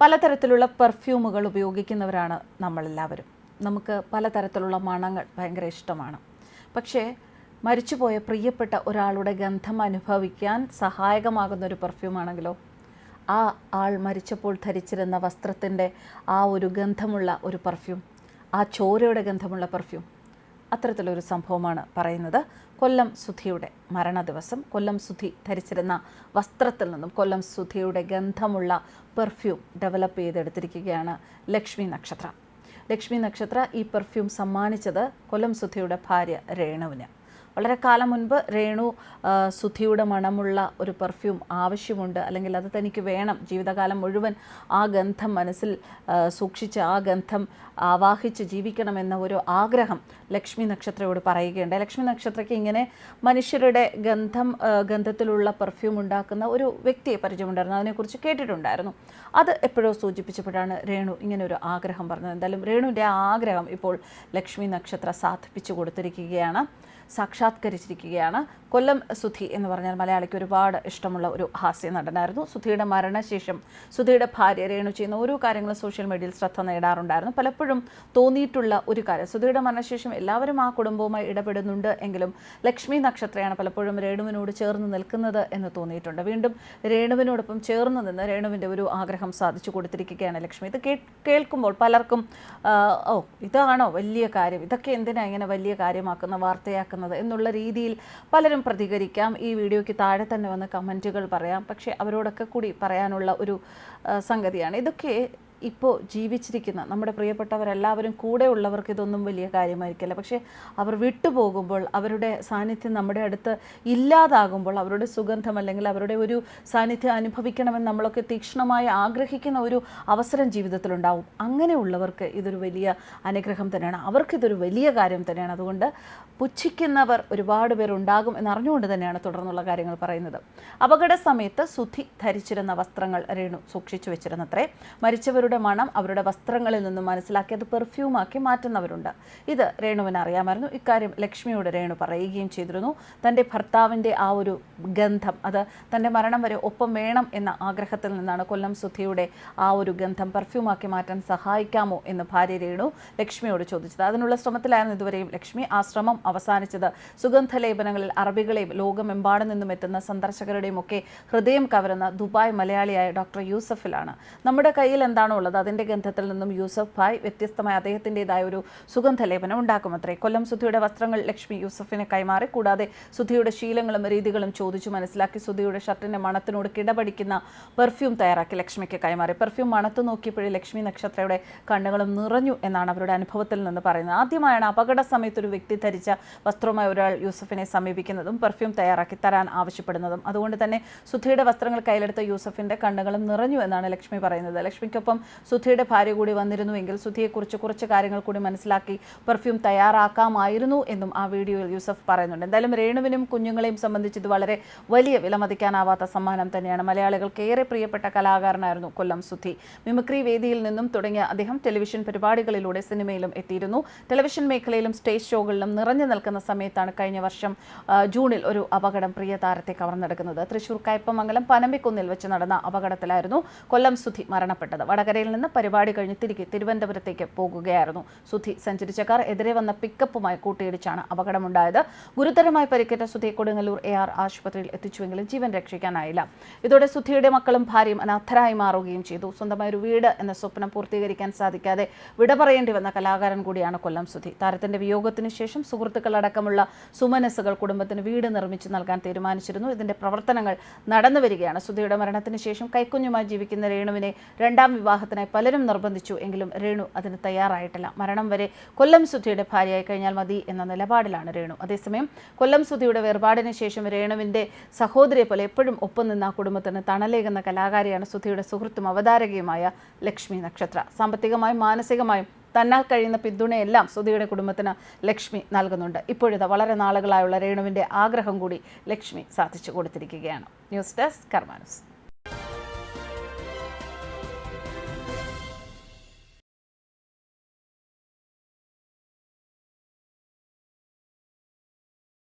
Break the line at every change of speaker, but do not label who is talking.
പലതരത്തിലുള്ള പെർഫ്യൂമുകൾ ഉപയോഗിക്കുന്നവരാണ് നമ്മളെല്ലാവരും. നമുക്ക് പലതരത്തിലുള്ള മണങ്ങൾ ഭയങ്കര ഇഷ്ടമാണ്. പക്ഷേ മരിച്ചുപോയ പ്രിയപ്പെട്ട ഒരാളുടെ ഗന്ധം അനുഭവിക്കാൻ സഹായകമാകുന്ന ഒരു പെർഫ്യൂമാണെങ്കിലോ ആ ആൾ മരിച്ചപ്പോൾ ധരിച്ചിരുന്ന വസ്ത്രത്തിന്റെ ആ ഒരു ഗന്ധമുള്ള ഒരു പെർഫ്യൂം ആ ചോരയുടെ ഗന്ധമുള്ള പെർഫ്യൂം അത്തരത്തിലൊരു സംഭവമാണ് പറയുന്നത്. കൊല്ലം സുധിയുടെ മരണ ദിവസം കൊല്ലം സുധി ധരിച്ചിരുന്ന വസ്ത്രത്തിൽ നിന്നും കൊല്ലം സുധിയുടെ ഗന്ധമുള്ള പെർഫ്യൂം ഡെവലപ്പ് ചെയ്തെടുത്തിരിക്കുകയാണ് ലക്ഷ്മി നക്ഷത്ര. ലക്ഷ്മി നക്ഷത്ര ഈ പെർഫ്യൂം സമ്മാനിച്ചത് കൊല്ലം സുധിയുടെ ഭാര്യ രേണുവിന്. വളരെ കാലം മുൻപ് രേണു സുധിയുടെ മണമുള്ള ഒരു പെർഫ്യൂം ആവശ്യമുണ്ട്. അല്ലെങ്കിൽ അത് തനിക്ക് വേണം. ജീവിതകാലം മുഴുവൻ ആ ഗന്ധം മനസ്സിൽ സൂക്ഷിച്ച് ആ ഗന്ധം ആവാഹിച്ച് ജീവിക്കണമെന്ന ഒരു ആഗ്രഹം ലക്ഷ്മി നക്ഷത്രയോട് പറയുകയുണ്ട്. ലക്ഷ്മി നക്ഷത്രയ്ക്ക് ഇങ്ങനെ മനുഷ്യരുടെ ഗന്ധം ഗന്ധത്തിലുള്ള പെർഫ്യൂം ഉണ്ടാക്കുന്ന ഒരു വ്യക്തിയെ പരിചയമുണ്ടായിരുന്നു. അതിനെക്കുറിച്ച് കേട്ടിട്ടുണ്ടായിരുന്നു. അത് എപ്പോഴോ സൂചിപ്പിച്ചപ്പോഴാണ് രേണു ഇങ്ങനെ ഒരു ആഗ്രഹം പറഞ്ഞത്. എന്തായാലും രേണുവിന്റെ ആഗ്രഹം ഇപ്പോൾ ലക്ഷ്മി നക്ഷത്ര സാധിപ്പിച്ചു കൊടുത്തിരിക്കുകയാണ്. സാക്ഷാത്കരിച്ചിരിക്കുകയാണ്. കൊല്ലം സുധി എന്ന് പറഞ്ഞാൽ മലയാളിക്ക് ഒരുപാട് ഇഷ്ടമുള്ള ഒരു ഹാസ്യ നടനായിരുന്നു. സുധിയുടെ മരണശേഷം സുധിയുടെ ഭാര്യ രേണു ചെയ്യുന്ന ഓരോ കാര്യങ്ങളും സോഷ്യൽ മീഡിയയിൽ ശ്രദ്ധ നേടാറുണ്ടായിരുന്നു. പലപ്പോഴും തോന്നിയിട്ടുള്ള ഒരു കാര്യം സുധിയുടെ മരണശേഷം എല്ലാവരും ആ കുടുംബവുമായി ഇടപെടുന്നുണ്ട് എങ്കിലും ലക്ഷ്മി നക്ഷത്രയാണ് പലപ്പോഴും രേണുവിനോട് ചേർന്ന് നിൽക്കുന്നത് എന്ന് തോന്നിയിട്ടുണ്ട്. വീണ്ടും രേണുവിനോടൊപ്പം ചേർന്ന് നിന്ന് രേണുവിന്റെ ഒരു ആഗ്രഹം സാധിച്ചു കൊടുത്തിരിക്കുകയാണ് ലക്ഷ്മി. ഇത് കേൾക്കുമ്പോൾ പലർക്കും ഓ ഇതാണോ വലിയ കാര്യം? ഇതൊക്കെ എന്തിനാ ഇങ്ങനെ വലിയ കാര്യമാക്കുന്ന വാർത്തയാക്കുന്നത് എന്നുള്ള രീതിയിൽ പലരും പ്രതികരിക്കാം. ഈ വീഡിയോയ്ക്ക് താഴെ തന്നെ വന്ന് കമന്റുകൾ പറയാം. പക്ഷേ അവരോടൊക്കെ കൂടി പറയാനുള്ള ഒരു സംഗതിയാണ്. ഇതൊക്കെ ഇപ്പോൾ ജീവിച്ചിരിക്കുന്ന നമ്മുടെ പ്രിയപ്പെട്ടവരെല്ലാവരും കൂടെ ഉള്ളവർക്ക് ഇതൊന്നും വലിയ കാര്യമായിരിക്കില്ല. പക്ഷേ അവർ വിട്ടുപോകുമ്പോൾ അവരുടെ സാന്നിധ്യം നമ്മുടെ അടുത്ത് ഇല്ലാതാകുമ്പോൾ അവരുടെ സുഗന്ധം അല്ലെങ്കിൽ അവരുടെ ഒരു സാന്നിധ്യം അനുഭവിക്കണമെന്ന് നമ്മളൊക്കെ തീക്ഷ്ണമായി ആഗ്രഹിക്കുന്ന ഒരു അവസരം ജീവിതത്തിലുണ്ടാവും. അങ്ങനെയുള്ളവർക്ക് ഇതൊരു വലിയ അനുഗ്രഹം തന്നെയാണ്. അവർക്കിതൊരു വലിയ കാര്യം തന്നെയാണ്. അതുകൊണ്ട് പുച്ഛിക്കുന്നവർ ഒരുപാട് പേരുണ്ടാകും എന്നറിഞ്ഞുകൊണ്ട് തന്നെയാണ് തുടർന്നുള്ള കാര്യങ്ങൾ പറയുന്നത്. അപകട സമയത്ത് സുധി ധരിച്ചിരുന്ന വസ്ത്രങ്ങൾ രേണു സൂക്ഷിച്ചു വെച്ചിരുന്നത്രേ. മരിച്ചവരുടെ മണം അവരുടെ വസ്ത്രങ്ങളിൽ നിന്നും മനസ്സിലാക്കി അത് പെർഫ്യൂമാക്കി മാറ്റുന്നവരുണ്ട്. ഇത് രേണുവിന് അറിയാമായിരുന്നു ഇക്കാര്യം ലക്ഷ്മിയോട് രേണു പറയുകയും ചെയ്തിരുന്നു. തന്റെ ഭർത്താവിന്റെ ആ ഒരു ഗന്ധം അത് തന്റെ മരണം വരെ ഒപ്പം വേണം എന്ന ആഗ്രഹത്തിൽ നിന്നാണ് കൊല്ലം സുധിയുടെ ആ ഒരു ഗന്ധം പെർഫ്യൂമാക്കി മാറ്റാൻ സഹായിക്കാമോ എന്ന് ഭാര്യ രേണു ലക്ഷ്മിയോട് ചോദിച്ചത്. അതിനുള്ള ശ്രമത്തിലായിരുന്നു ഇതുവരെയും ലക്ഷ്മി. ആ ശ്രമം അവസാനിച്ചത്. സുഗന്ധലേപനങ്ങളിൽ അറബികളെയും ലോകമെമ്പാടും നിന്നും എത്തുന്ന സന്ദർശകരുടെയും ഒക്കെ ഹൃദയം കവരുന്ന ദുബായ് മലയാളിയായ ഡോക്ടർ യൂസഫിലാണ്. നമ്മുടെ കയ്യിൽ എന്താണോ ഉള്ളത് അതിന്റെ ഗന്ധത്തിൽ നിന്നും യൂസഫ് ഭായ് വ്യത്യസ്തമായ അദ്ദേഹത്തിന്റെതായ ഒരു സുഗന്ധലേപനം ഉണ്ടാക്കുമത്രേ. കൊല്ലം സുധിയുടെ വസ്ത്രങ്ങൾ ലക്ഷ്മി യൂസഫിനെ കൈമാറി കൂടാതെ സുധിയുടെ ശീലങ്ങളും രീതികളും ചോദിച്ചു മനസ്സിലാക്കി സുധിയുടെ ഷർട്ടിന്റെ മണത്തിനോട് കിടപടിക്കുന്ന പെർഫ്യൂം തയ്യാറാക്കി ലക്ഷ്മിക്ക് കൈമാറി. പെർഫ്യൂം മണത്ത് നോക്കിയപ്പോഴേ ലക്ഷ്മി നക്ഷത്രയുടെ കണ്ണുകളും നിറഞ്ഞു എന്നാണ് അവരുടെ അനുഭവത്തിൽ നിന്ന് പറയുന്നത്. ആദ്യമായാണ് അപകട സമയത്ത് ഒരു വ്യക്തി ധരിച്ച വസ്ത്രവുമായി ഒരാൾ യൂസഫിനെ സമീപിക്കുന്നതും പെർഫ്യൂം തയ്യാറാക്കി തരാൻ ആവശ്യപ്പെടുന്നതും. അതുകൊണ്ട് തന്നെ സുധിയുടെ വസ്ത്രങ്ങൾ കയ്യിലെടുത്ത യൂസഫിന്റെ കണ്ണുകളും നിറഞ്ഞു എന്നാണ് ലക്ഷ്മി പറയുന്നത്. ലക്ഷ്മിക്കൊപ്പം സുധിയുടെ ഭാര്യ കൂടി വന്നിരുന്നുവെങ്കിൽ സുധിയെക്കുറിച്ച് കുറച്ച് കാര്യങ്ങൾ കൂടി മനസ്സിലാക്കി പെർഫ്യൂം തയ്യാറാക്കാമായിരുന്നു എന്നും ആ വീഡിയോയിൽ യൂസഫ് പറയുന്നുണ്ട്. എന്തായാലും രേണുവിനും കുഞ്ഞുങ്ങളെയും സംബന്ധിച്ച് ഇത് വളരെ വലിയ വിലമതിക്കാനാവാത്ത സമ്മാനം തന്നെയാണ്. മലയാളികൾക്ക് ഏറെ പ്രിയപ്പെട്ട കലാകാരനായിരുന്നു കൊല്ലം സുധി. മിമിക്രി വേദിയിൽ നിന്നും തുടങ്ങിയ അദ്ദേഹം ടെലിവിഷൻ പരിപാടികളിലൂടെ സിനിമയിലും എത്തിയിരുന്നു. ടെലിവിഷൻ മേഖലയിലും സ്റ്റേജ് ഷോകളിലും നിറഞ്ഞു നിൽക്കുന്ന സമയത്താണ് കഴിഞ്ഞ വർഷം ജൂണിൽ ഒരു അപകടം പ്രിയ താരത്തെ കവർന്നെടുക്കുന്നത്. തൃശൂർ കയ്പമംഗലം പനമ്പിക്കുന്നിൽ വെച്ച് നടന്ന അപകടത്തിലായിരുന്നു കൊല്ലം സുധി മരണപ്പെട്ടത്. വടകരയിൽ നിന്ന് പരിപാടി കഴിഞ്ഞ് തിരികെ തിരുവനന്തപുരത്തേക്ക് പോകുകയായിരുന്നു സുധി. സഞ്ചരിച്ച കാർ എതിരെ വന്ന പിക്കപ്പുമായി കൂട്ടിയിടിച്ചാണ് അപകടമുണ്ടായത്. ഗുരുതരമായി പരിക്കേറ്റ സുധി കൊടുങ്ങല്ലൂർ എ ആർ ആശുപത്രിയിൽ എത്തിച്ചുവെങ്കിലും ജീവൻ രക്ഷിക്കാനായില്ല. ഇതോടെ സുധിയുടെ മക്കളും ഭാര്യയും അനാഥരായി മാറുകയും ചെയ്തു. സ്വന്തമായ ഒരു വീട് എന്ന സ്വപ്നം പൂർത്തീകരിക്കാൻ സാധിക്കാതെ വിട പറയേണ്ടി വന്ന കലാകാരൻ കൂടിയാണ് കൊല്ലം സുധി. താരത്തിന്റെ വിയോഗത്തിന് ശേഷം സുഹൃത്തുക്കളടക്കമുള്ള സുമനസ്സുകൾ കുടുംബത്തിന് വീട് നിർമ്മിച്ചു നൽകാൻ തീരുമാനിച്ചിരുന്നു. ഇതിന്റെ പ്രവർത്തനങ്ങൾ നടന്നു വരികയാണ്. സുധിയുടെ മരണത്തിന് ശേഷം കൈക്കുഞ്ഞുമായി ജീവിക്കുന്ന രേണുവിനെ രണ്ടാം വിവാഹത്തിനായി പലരും നിർബന്ധിച്ചു. എങ്കിലും രേണു അതിന് തയ്യാറായിട്ടില്ല. മരണം വരെ കൊല്ലം സുധയുടെ ഭാര്യയായി കഴിഞ്ഞാൽ മതി എന്ന നിലപാടിലാണ് രേണു. അതേസമയം കൊല്ലം സുധയുടെ വേർപാടിന് ശേഷം രേണുവിന്റെ സഹോദരിയെ പോലെ എപ്പോഴും ഒപ്പം നിന്ന കുടുംബത്തിന് തണലേകുന്ന കലാകാരിയാണ് സുധയുടെ സുഹൃത്തും അവതാരകയുമായ ലക്ഷ്മി നക്ഷത്ര. സാമ്പത്തികമായും മാനസികമായും തന്നാൽ കഴിയുന്ന പിന്തുണയെല്ലാം സുധിയുടെ കുടുംബത്തിന് ലക്ഷ്മി നൽകുന്നുണ്ട്. ഇപ്പോഴത്തെ വളരെ നാളുകളായുള്ള രേണുവിന്റെ ആഗ്രഹം കൂടി ലക്ഷ്മി സാധിച്ചു കൊടുത്തിരിക്കുകയാണ്. News desk കർമാനസ്